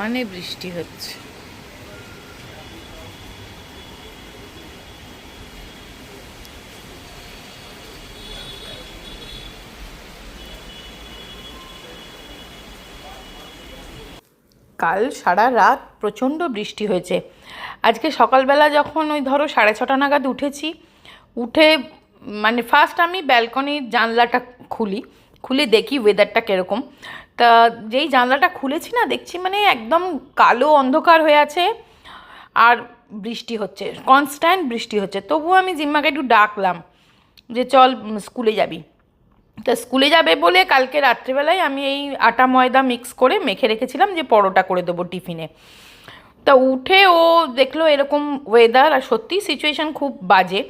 সমানে বৃষ্টি হচ্ছে। কাল সারা রাত প্রচণ্ড বৃষ্টি হয়েছে। আজকে সকালবেলা যখন ওই ধরো সাড়ে ছটা নাগাদ উঠেছি, উঠে মানে ফার্স্ট আমি ব্যালকনির জানলাটা খুলি, খুলে দেখি ওয়েদারটা কীরকম। তা যেই জানলাটা খুলেছি না, দেখছি মানে একদম কালো অন্ধকার হয়ে আছে আর বৃষ্টি হচ্ছে কনস্ট্যান্ট বৃষ্টি হচ্ছে। তবুও আমি জিম্মাকে একটু ডাকলাম যে চল স্কুলে যাবি। তা স্কুলে যাবে বলে কালকে রাত্রিবেলায় আমি এই আটা ময়দা মিক্স করে মেখে রেখেছিলাম যে পরোটা করে দেবো টিফিনে। তা উঠে ও দেখল এরকম ওয়েদার আর সত্যি সিচুয়েশান খুব বাজে।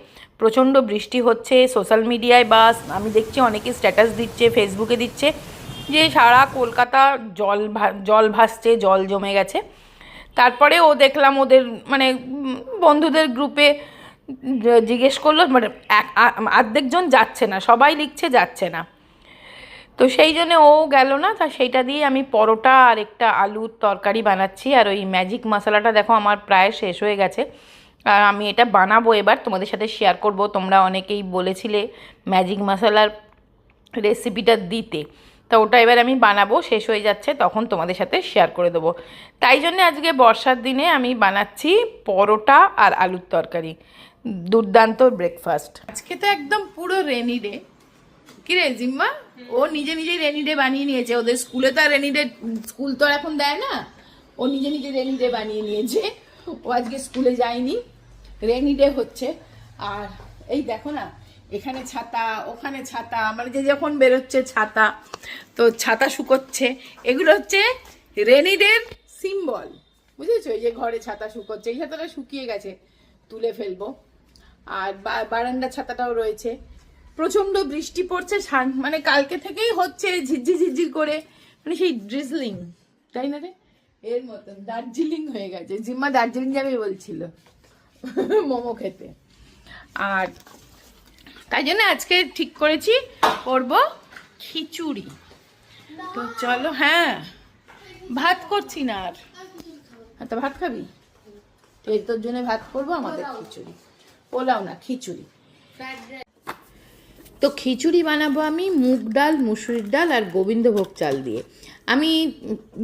প্রচণ্ড বৃষ্টি হচ্ছে সোশ্যাল মিডিয়ায় বা আমি দেখছি অনেকে স্ট্যাটাস দিচ্ছে ফেসবুকে দিচ্ছে। যে সারা কলকাতা জল জল ভাসছে, জল জমে গেছে। তারপরে ও দেখলাম ওদের মানে বন্ধুদের গ্রুপে জিজ্ঞেস করল মানে অর্ধেকজন যাচ্ছে না, সবাই লিখছে যাচ্ছে না। তো সেই জন্যে ও গেল না, তা সেইটা দিয়ে আমি পরোটা আর একটা আলুর তরকারি বানাচ্ছি, আর ওই ম্যাজিক মশলাটা দেখো আমার প্রায় শেষ হয়ে গেছে। আর আমি এটা বানাবো এবার, তোমাদের সাথে শেয়ার করব, তোমরা অনেকেই বলেছিলে ম্যাজিক মশলার রেসিপিটা দিতে। তা ওটা এবার আমি বানাবো, শেষ হয়ে যাচ্ছে, তখন তোমাদের সাথে শেয়ার করে দেবো। তাই জন্য আজকে বর্ষার দিনে আমি বানাচ্ছি পরোটা আর আলুর তরকারি। দুর্দান্ত ব্রেকফাস্ট আজকে তো একদম পুরো রেনি ডে কিরে জিম্মা? ও নিজে নিজেই রেনি ডে বানিয়ে নিয়েছে। ওদের স্কুলে তো রেনি ডে স্কুল তো এখন দেয় না। ও নিজে নিজে রেনি ডে বানিয়ে নিয়েছে। ও আজকে স্কুলে যায়নি। রেনি ডে হচ্ছে। আর এই দেখো না এখানে ছাতা, ওখানে ছাতা মানে যে যখন বেরোচ্ছে ছাতা, তো ছাতা শুকোচ্ছে। এগুলো হচ্ছে রেনি ডের সিম্বল বুঝেছ? এই যে ঘরে ছাতা শুকোচ্ছে, এই ছাতাটা শুকিয়ে গেছে, তুলে ফেলব। আর বারান্দা ছাতাটাও রয়েছে। প্রচণ্ড বৃষ্টি পড়ছে মানে কালকে থেকেই হচ্ছে ঝিরঝির ঝিরঝির করে। মানে সেই ড্রিজলিং তাই না রে? এর মতন, দার্জিলিং হয়ে গেছে। জিম্মা দার্জিলিং যাবে বলছিল, মোমো খেতে। আর তাই জন্য আজকে ঠিক করেছি করব খিচুড়ি। তো চলো হ্যাঁ ভাত করছি না আর। হ্যাঁ তো ভাত খাবি? তো এই তোর জন্য ভাত করব আমাদের খিচুড়ি। পোলাও না খিচুড়ি। তো খিচুড়ি বানাবো আমি মুগ ডাল মুসুরির ডাল আর গোবিন্দভোগ চাল দিয়ে। আমি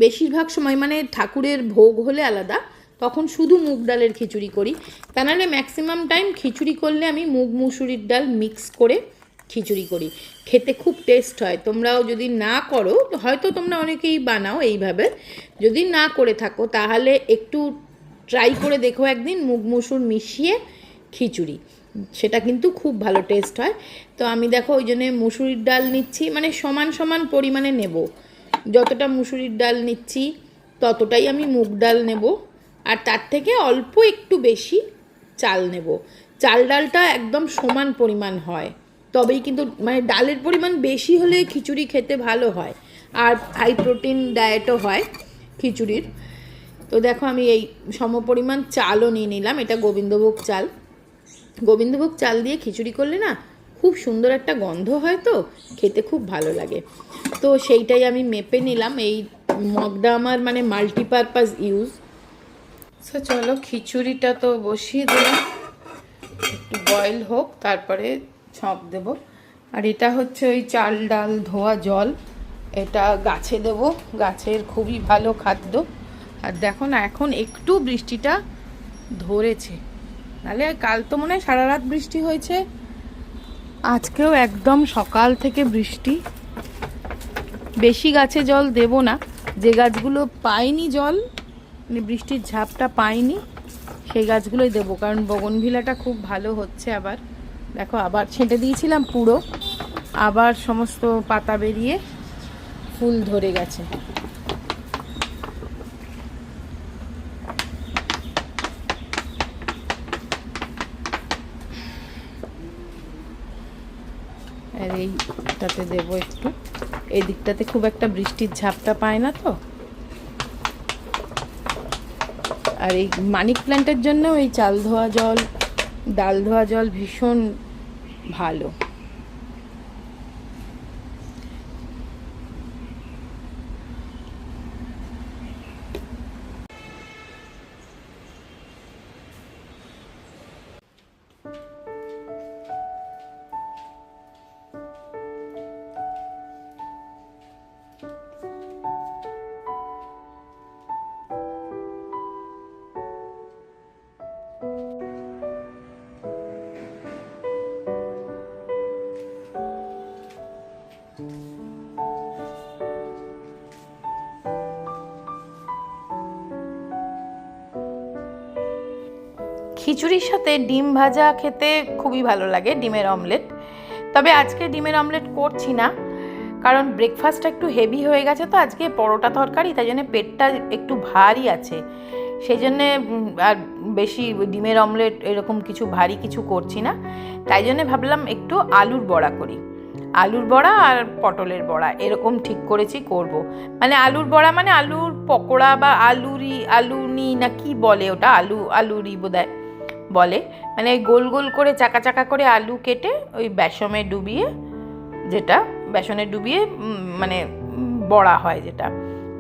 বেশিরভাগ সময় মানে ঠাকুরের ভোগ হলে আলাদা তখন শুধু মুগ ডালের খিচুড়ি করি। তা নাহলে ম্যাক্সিমাম টাইম খিচুড়ি করলে আমি মুগ মুসুরির ডাল মিক্স করে খিচুড়ি করি। খেতে খুব টেস্ট হয়। তোমরাও যদি না করো, হয়তো তোমরা অনেকেই বানাও এইভাবে। যদি না করে থাকো, তাহলে একটু ট্রাই করে দেখো একদিন মুগ মুসুর মিশিয়ে খিচুড়ি। সেটা কিন্তু খুব ভালো টেস্ট হয়। তো আমি দেখো ওই জন্যে মুসুরির ডাল নিচ্ছি মানে সমান সমান পরিমাণে নেব। যতটা মুসুরির ডাল নিচ্ছি, ততটাই আমি মুগ ডাল নেব। আর তার থেকে অল্প একটু বেশি চাল নেব। চাল ডালটা একদম সমান পরিমাণ হয়। তবেই কিন্তু মানে ডালের পরিমাণ বেশি হলে খিচুড়ি খেতে ভালো হয়। আর হাই প্রোটিন ডায়েটও হয় খিচুড়ির। তো দেখো আমি এই সমপরিমাণ চালও নিয়ে নিলাম। এটা গোবিন্দভোগ চাল। গোবিন্দভোগ চাল দিয়ে খিচুড়ি করলে না খুব সুন্দর একটা গন্ধ হয় তো, খেতে খুব ভালো লাগে। তো সেইটাই আমি মেপে নিলাম। এই মগটা আমার মানে মাল্টিপারপাস ইউজ সো চলো খিচুড়িটা তো বসিয়ে দিলাম। একটু বয়েল হোক, তারপরে ছঁপ দেব। আর এটা হচ্ছে ওই চাল ডাল ধোয়া জল। এটা গাছে দেব, গাছের খুবই ভালো খাদ্য। আর দেখো না, এখন একটু বৃষ্টিটা ধরেছে। নাহলে কাল তো মনে হয় সারা রাত বৃষ্টি হয়েছে। আজকেও একদম সকাল থেকে বৃষ্টি। বেশি গাছে জল দেব না। যে গাছগুলো পায়নি জল মানে বৃষ্টির ঝাপটা পাইনি, সেই গাছগুলোই দেবো। কারণ বগনভিলাটা খুব ভালো হচ্ছে আবার। দেখো, আবার ছেঁটে দিয়েছিলাম পুরো, আবার সমস্ত পাতা বেরিয়ে ফুল ধরে গেছে। আর এইটাতে দেবো একটু। এই দিকটাতে খুব একটা বৃষ্টির ঝাপটা পায় না তো। আর এই মানিক প্ল্যান্টের জন্য এই চাল ধোয়া জল ডাল ধোয়া জল ভীষণ ভালো। খিচুড়ির সাথে ডিম ভাজা খেতে খুবই ভালো লাগে, ডিমের অমলেট। তবে আজকে ডিমের অমলেট করছি না, কারণ ব্রেকফাস্টটা একটু হেভি হয়ে গেছে তো আজকে পরোটা তরকারি, তাই জন্য পেটটা একটু ভারী আছে। সেই জন্যে আর বেশি ডিমের অমলেট এরকম কিছু ভারী কিছু করছি না। তাই জন্যে ভাবলাম একটু আলুর বড়া করি। আলুর বড়া আর পটলের বড়া, এরকম ঠিক করেছি করব। মানে আলুর বড়া মানে আলুর পকোড়া বা আলুরি, আলুনি না কি বলে ওটা? আলু, আলুরি বোধহয়। বলে। মানে গোল গোল করে, চাকা চাকা করে আলু কেটে ওই বেসমে ডুবিয়ে যেটা বেসনে ডুবিয়ে মানে বড়া হয় যেটা।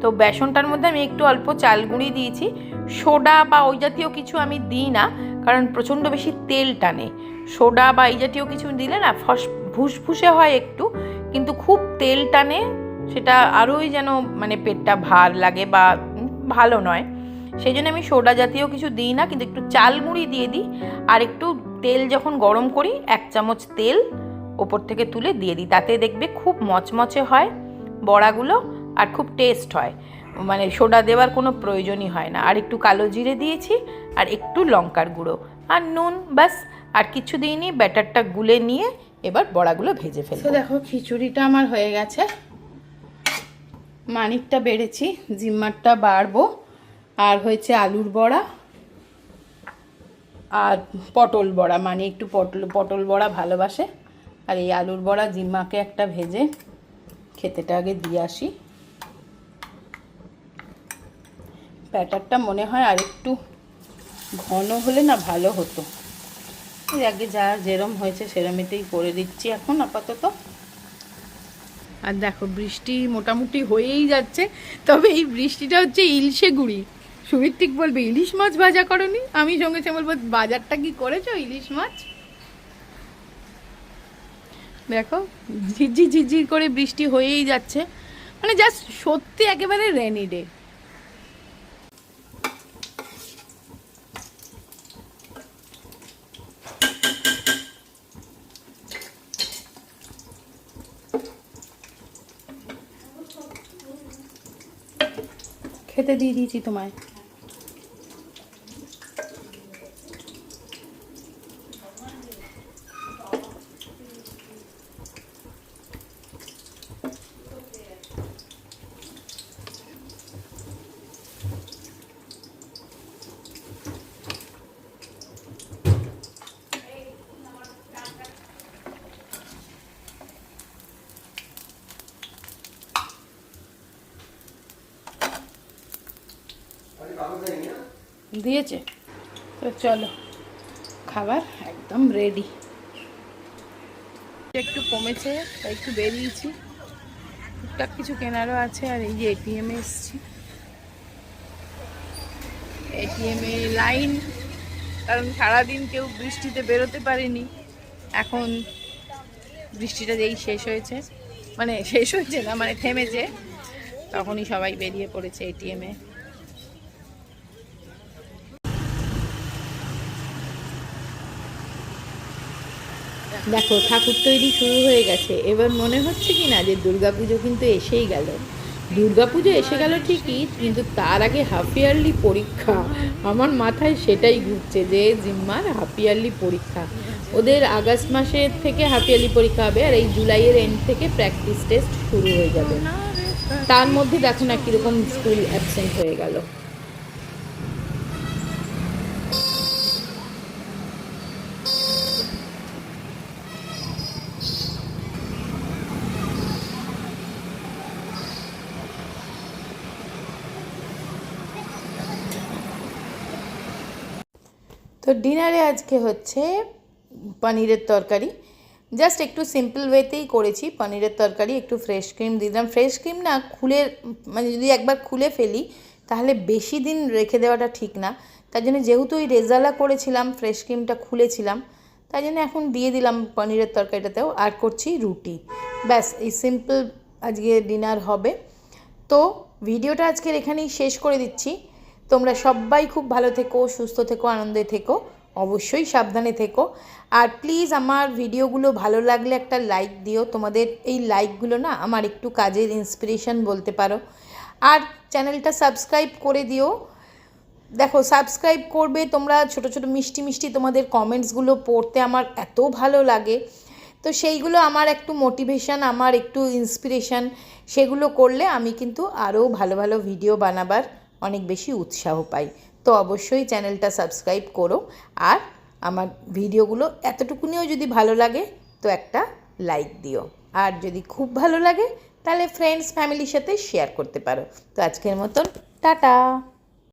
তো বেসনটার মধ্যে আমি একটু অল্প চাল গুঁড়ি দিয়েছি। সোডা বা ওই জাতীয় কিছু আমি দিই না, কারণ প্রচণ্ড বেশি তেল টানে সোডা বা এই জাতীয় কিছু দিলে না, ফস, ফুসফুসে হয় একটু, কিন্তু খুব তেল টানে সেটা আরোই যেন মানে পেটটা ভার লাগে বা ভালো নয়। সেই জন্য আমি সোডা জাতীয় কিছু দিই না, কিন্তু একটু চাল গুঁড়ি দিয়ে দিই। আর একটু তেল যখন গরম করি, এক চামচ তেল ওপর থেকে তুলে দিয়ে দিই। তাতে দেখবে খুব মচমচে হয় বড়াগুলো আর খুব টেস্ট হয়। মানে সোডা দেওয়ার কোনো প্রয়োজনই হয় না। আর একটু কালো জিরে দিয়েছি, আর একটু লঙ্কার গুঁড়ো। আর নুন, ব্যাস। আর কিছু দিইনি, ব্যাটারটা গুলে নিয়ে এবার বড়াগুলো ভেজে ফেলব। দেখো, খিচুড়িটা আমার হয়ে গেছে। মানিকটা বেড়েছি, জিম্মারটা বাড়বো। আর হয়েছে আলুর বড়া আর পটল বড়া মানে একটু পটল পটল বড়া ভালোবাসে। আর এই আলুর বড়া জিম্মাকে একটা ভেজে খেতেটা আগে দিয়ে আসি। ব্যাটারটা মনে হয় আর একটু ঘন হলে না ভালো হতো। আগে যা যেরম হয়েছে সেরমিতেই করে দিচ্ছি এখন আপাতত। আর দেখো বৃষ্টি মোটামুটি হয়েই যাচ্ছে, তবে এই বৃষ্টিটা হচ্ছে ইলশে গুড়ি। সুমিত্রিক বলবে, ইলিশ মাছ ভাজা করনি? আমি সঙ্গে সঙ্গে বলব, বাজারটা কি করেছ, ইলিশ মাছ? দেখো, ঝিরঝির ঝিরঝির করে বৃষ্টি হয়েই যাচ্ছে। মানে জাস্ট সত্যি একেবারে রেনি ডে খেতে দিয়ে দিয়েছি তোমায়। দিয়েছে? তো চলো, খাবার একদম রেডি একটু কমেছে, তাই একটু বেরিয়েছি। টুকটাক কিছু কেনারও আছে, আর এই যে এটিএমে এসছি। এটিএমে লাইন, কারণ সারাদিন কেউ বৃষ্টিতে বেরোতে পারেনি। এখন বৃষ্টিটা যেই শেষ হয়েছে মানে শেষ হয়েছে না মানে থেমেছে, তখনই সবাই বেরিয়ে পড়েছে এটিএমে দেখো, ঠাকুর তৈরি শুরু হয়ে গেছে। এবার মনে হচ্ছে কি না যে দুর্গাপুজো কিন্তু এসেই গেল। দুর্গাপুজো এসে গেল ঠিকই, কিন্তু তার আগে হাফ ইয়ারলি পরীক্ষা। আমার মাথায় সেটাই ঘুরছে যে, জিম্মার হাফ ইয়ারলি পরীক্ষা। ওদের আগস্ট মাসের থেকে হাফ ইয়ারলি পরীক্ষা হবে, আর এই জুলাইয়ের এন্ড থেকে প্র্যাকটিস টেস্ট শুরু হয়ে যাবে। তার মধ্যে দেখো না কীরকম স্কুল অ্যাবসেন্ট হয়ে গেল। তো ডিনারে আজকে হচ্ছে পনিরের তরকারি। জাস্ট একটু সিম্পল ওয়েতেই করেছি, পনিরের তরকারি, একটু ফ্রেশ ক্রিম দিলাম। ফ্রেশ ক্রিম না খুলে মানে যদি একবার খুলে ফেলি, তাহলে বেশি দিন রেখে দেওয়াটা ঠিক না। তার জন্য যেহেতু ওই রেজালা করেছিলাম ফ্রেশ ক্রিমটা খুলেছিলাম, তাই জন্য এখন দিয়ে দিলাম পনিরের তরকারিটাতেও আর করছি রুটি। ব্যাস, এই সিম্পল আজকে ডিনার হবে। তো ভিডিওটা আজকের এখানেই শেষ করে দিচ্ছি। তোমরা সবাই খুব ভালো থেকো, সুস্থ থেকো, আনন্দে থেকো, অবশ্যই সাবধানে থেকো। আর প্লিজ আমার ভিডিওগুলো ভালো লাগলে একটা লাইক দিও। তোমাদের এই লাইকগুলো না আমার একটু কাজের ইন্সপিরেশন বলতে পারো। আর চ্যানেলটা সাবস্ক্রাইব করে দিও। দেখো সাবস্ক্রাইব করবে তোমরা ছোট ছোট মিষ্টি মিষ্টি তোমাদের কমেন্টসগুলো পড়তে আমার এত ভালো লাগে। তো সেইগুলো আমার একটু মোটিভেশন আমার একটু ইন্সপিরেশন সেগুলো করলে আমি কিন্তু আরও ভালো ভালো ভিডিও বানাবার অনেক বেশি উৎসাহ পাই। তো অবশ্যই চ্যানেলটা সাবস্ক্রাইব করো আর আমার ভিডিওগুলো এতটুকুনিও যদি ভালো লাগে তো একটা লাইক দিও। আর যদি খুব ভালো লাগে তাহলে ফ্রেন্ডস ফ্যামিলির সাথে শেয়ার করতে পারো। তো আজকের মতন, টাটা!